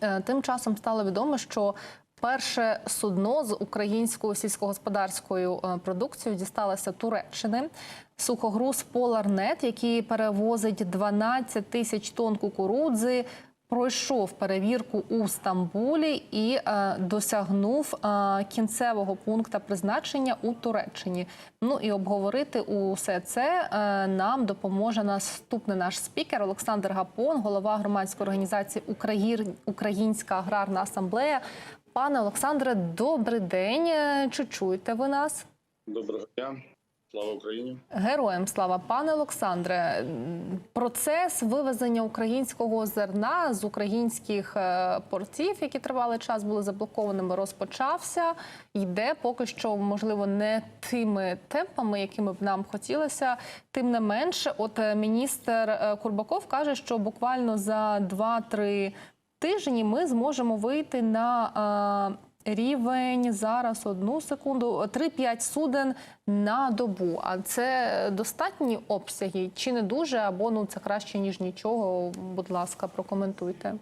Е, Тим часом стало відомо, що перше судно з українською сільськогосподарською е, продукцією дісталося Туреччини. Сухогруз Поларнет, який перевозить 12 тисяч тонн кукурудзи. Пройшов перевірку у Стамбулі і е, досягнув е, кінцевого пункту призначення у Туреччині. Ну і обговорити усе це е, нам допоможе наступний наш спікер Олександр Гапон, голова громадської організації «Україр- Українська аграрна асамблея. Пане Олександре, добрий день. Е, Чи чуєте ви нас? Доброго дня, слава Україні. Героям слава, пане Олександре. Процес вивезення українського зерна з українських е, портів, які тривалий час були заблокованими, розпочався. Йде поки що, можливо, не тими темпами, якими б нам хотілося. Тим не менше, от е, міністр е, Курбаков каже, що буквально за 2-3 тижні ми зможемо вийти на. Рівень зараз одну секунду 3-5 суден на добу. А це достатні обсяги чи не дуже? Або ну це краще ніж нічого. Будь ласка, прокоментуйте.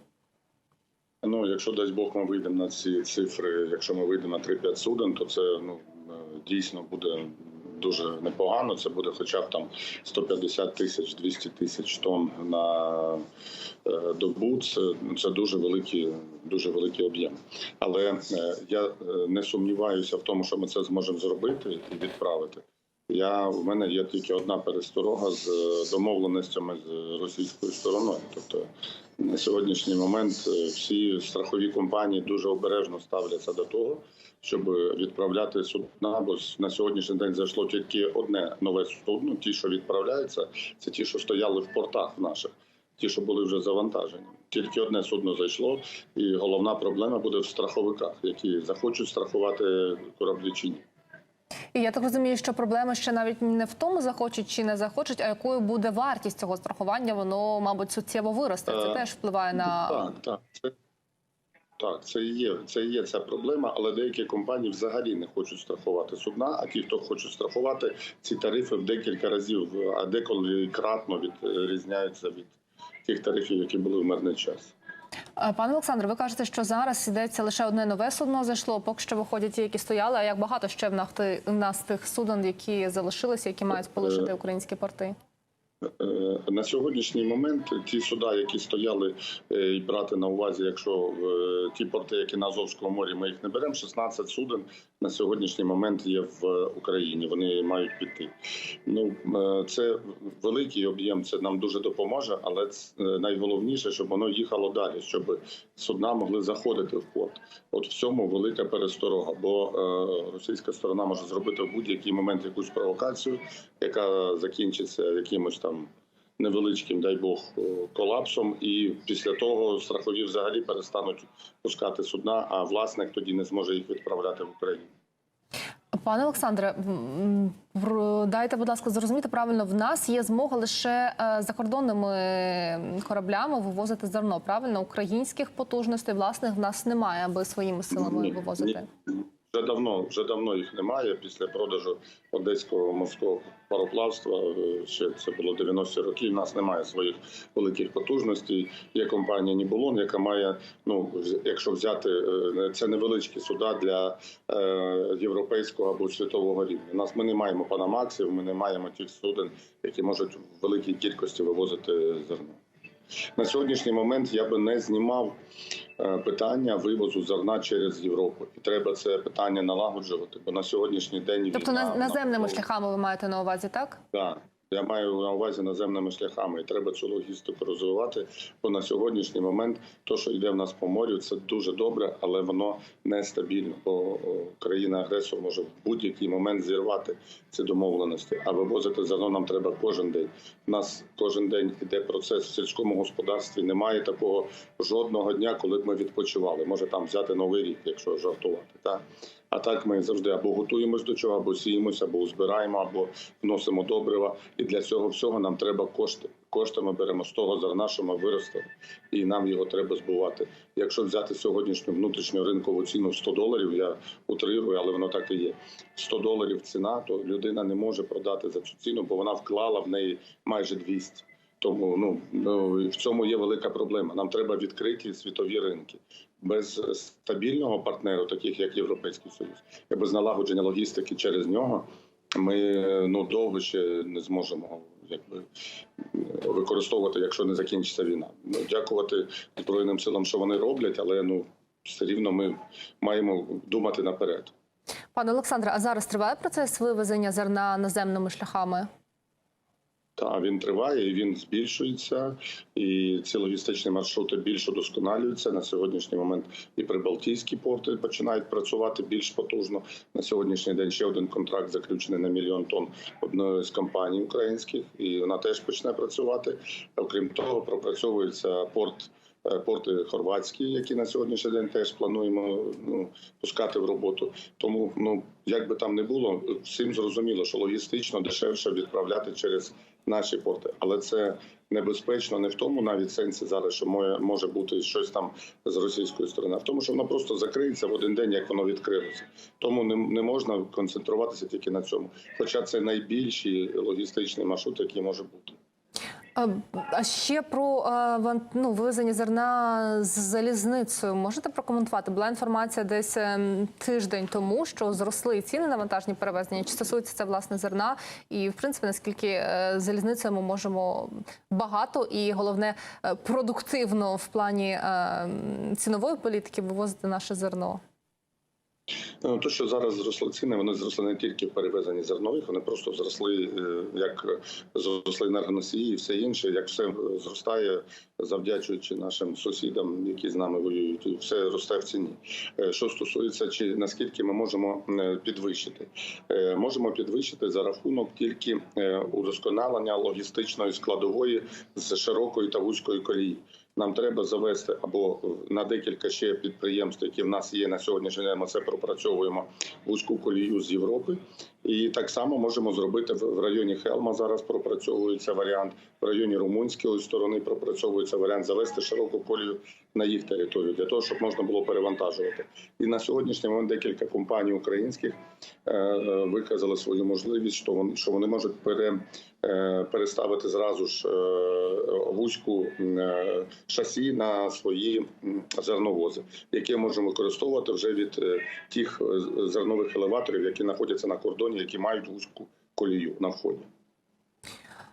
Ну, якщо дасть Бог, ми вийдемо на ці цифри. Якщо ми вийдемо на 3-5 суден, то це ну е, дійсно буде дуже непогано. Це буде хоча б там 150 тисяч, 200 тисяч тонн на е, добу. Це, це дуже великі, дуже великий об'єм. Але е, я е, не сумніваюся в тому, що ми це зможемо зробити і відправити. Я в мене є тільки одна пересторога з е, домовленостями з російською стороною. Тобто на сьогоднішній момент е, всі страхові компанії дуже обережно ставляться до того, щоб відправляти судна. Бо на сьогоднішній день зайшло тільки одне нове судно. Ті, що відправляються, це ті, що стояли в портах наших, ті, що були вже завантажені. Тільки одне судно зайшло, і головна проблема буде в страховиках, які захочуть страхувати кораблі чи ні. І я так розумію, що проблема ще навіть не в тому, захочуть чи не захочуть, а якою буде вартість цього страхування. Воно, мабуть, суттєво виросте. Це Е, теж впливає на Так, так. Це, так, це є, це є ця проблема, але деякі компанії взагалі не хочуть страхувати судна, а ті, хто хочуть страхувати, ці тарифи в декілька разів, а деколи кратно відрізняються від тих тарифів, які були в мирний час. Е, Пане Олександре, ви кажете, що зараз йдеться лише одне нове судно зайшло. Поки що виходять ті, які стояли. А як багато ще в нас, в нас тих суден, які залишилися, які мають полишити українські порти? Е, На сьогоднішній момент ті суда, які стояли, е, і брати на увазі, якщо е, ті порти, які на Азовському морі, ми їх не беремо. 16 суден на сьогоднішній момент є в Україні. Вони мають піти. Ну це великий об'єм. Це нам дуже допоможе, але найголовніше, щоб воно їхало далі, щоб судна могли заходити в порт. От в цьому велика пересторога, бо російська сторона може зробити в будь-який момент якусь провокацію, яка закінчиться якимось там невеличким, дай Бог, колапсом, і після того страхові взагалі перестануть пускати судна, а власник тоді не зможе їх відправляти в Україну. Пане Олександре, дайте, будь ласка, зрозуміти правильно. В нас є змога лише е, закордонними кораблями вивозити зерно. Правильно, українських потужностей власних в нас немає, аби своїми силами Ні, вивозити. ні. Вже давно, вже давно їх немає. Після продажу одеського морського пароплавства е, ще це було 90 років. У нас немає своїх великих потужностей. Є компанія Нібулон, яка має, ну якщо взяти е, це невеличкі суда для е, європейського або світового рівня. У нас ми не маємо панамаксів, ми не маємо тих суден, які можуть в великій кількості вивозити зерно. На сьогоднішній момент я би не знімав е, питання вивозу зерна через Європу, і треба це питання налагоджувати. Бо на сьогоднішній день Тобто війна на- наземними на... шляхами ви маєте на увазі, так? Так. Я маю на увазі наземними шляхами, і треба цю логістику розвивати. Бо на сьогоднішній момент то, що йде в нас по морю, це дуже добре, але воно нестабільно. Бо країна-агресор може в будь-який момент зірвати ці домовленості. А вивозити зерно нам треба кожен день. У нас кожен день іде процес в сільському господарстві. Немає такого жодного дня, коли б ми відпочивали. Може там взяти новий рік, якщо жартувати. Так? А так ми завжди або готуємось до чого, або сіємося, або збираємо, або вносимо добрива. І для цього всього нам треба кошти. Кошти ми беремо з того зерна, що ми виростили, і нам його треба збувати. Якщо взяти сьогоднішню внутрішню ринкову ціну в 100 доларів, я утрирую, але воно так і є. 100 доларів ціна, то людина не може продати за цю ціну, бо вона вклала в неї майже 200. Тому ну, ну в цьому є велика проблема. Нам треба відкриті світові ринки. Без стабільного партнеру, таких як Європейський Союз, і без налагодження логістики через нього, ми ну довго ще не зможемо якби використовувати, якщо не закінчиться війна. Ну, дякувати збройним силам, що вони роблять, але ну все рівно ми маємо думати наперед. Пане Олександре, а зараз триває процес вивезення зерна наземними шляхами? Та він триває і він збільшується, і ці логістичні маршрути більш удосконалюються на сьогоднішній момент. І прибалтійські порти починають працювати більш потужно. На сьогоднішній день ще один контракт заключений на мільйон тонн одної з компаній українських, і вона теж почне працювати. Окрім того, пропрацьовується порт. е, Порти хорватські, які на сьогоднішній день теж плануємо ну, пускати в роботу. Тому, ну як би там не було, всім зрозуміло, що логістично дешевше відправляти через наші порти, але це небезпечно не в тому, навіть сенсі зараз, що може, може бути щось там з російської сторони, а в тому, що воно просто закриється в один день, як воно відкрилося. Тому не, не можна концентруватися тільки на цьому. Хоча це найбільший логістичний маршрут, який може бути. А, ще про ну, вивезення зерна з залізницею можете прокоментувати? Була інформація десь ем, тиждень тому, що зросли ціни на вантажні перевезення. Чи стосується це власне зерна? І в принципі, наскільки е, залізницею ми можемо багато і головне е, продуктивно в плані е, цінової політики вивозити наше зерно? Ну, то, що зараз зросли ціни, вони зросли не тільки в перевезенні зернових, вони просто зросли е, як зросли енергоносії і все інше, як все зростає, завдячуючи нашим сусідам, які з нами воюють, все росте в ціні. Е, Що стосується, чи наскільки ми можемо е, підвищити, можемо підвищити за рахунок тільки удосконалення логістичної складової з широкої та вузької колії. Нам треба завести або на декілька ще підприємств, які в нас є на сьогоднішній день. Ми це пропрацьовуємо вузьку колію з Європи, і так само можемо зробити в районі Хелма. Зараз пропрацьовується варіант. В районі румунської сторони пропрацьовується варіант завести широку колію на їх територію для того, щоб можна було перевантажувати. І на сьогоднішній момент декілька компаній українських е, е, виказали свою можливість, що вони що вони можуть пере, е, переставити зразу ж вузьку шасі на свої зерновози, які можемо використовувати вже від тих зернових елеваторів, які знаходяться на кордоні, які мають вузьку колію на вході.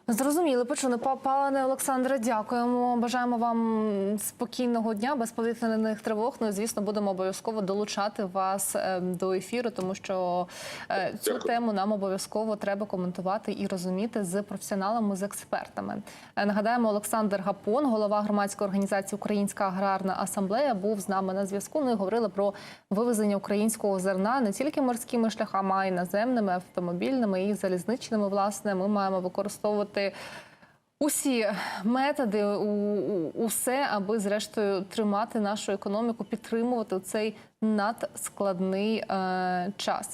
Зрозуміли, почули. Па- Пане Олександре, дякуємо. Бажаємо вам спокійного дня, без повітряних тривог. Ну і звісно, будемо обов'язково долучати вас е, до ефіру, тому що е, цю Дякую. тему нам обов'язково треба коментувати і розуміти з професіоналами, з експертами. Е, Нагадаємо, Олександр Гапон, голова громадської організації Українська аграрна асамблея, був з нами на зв'язку. Ну і говорили про вивезення українського зерна не тільки морськими шляхами, а й наземними, автомобільними і залізничними. Власне, ми маємо використовувати усі методи, усе, аби зрештою тримати нашу економіку, підтримувати цей надскладний е, час.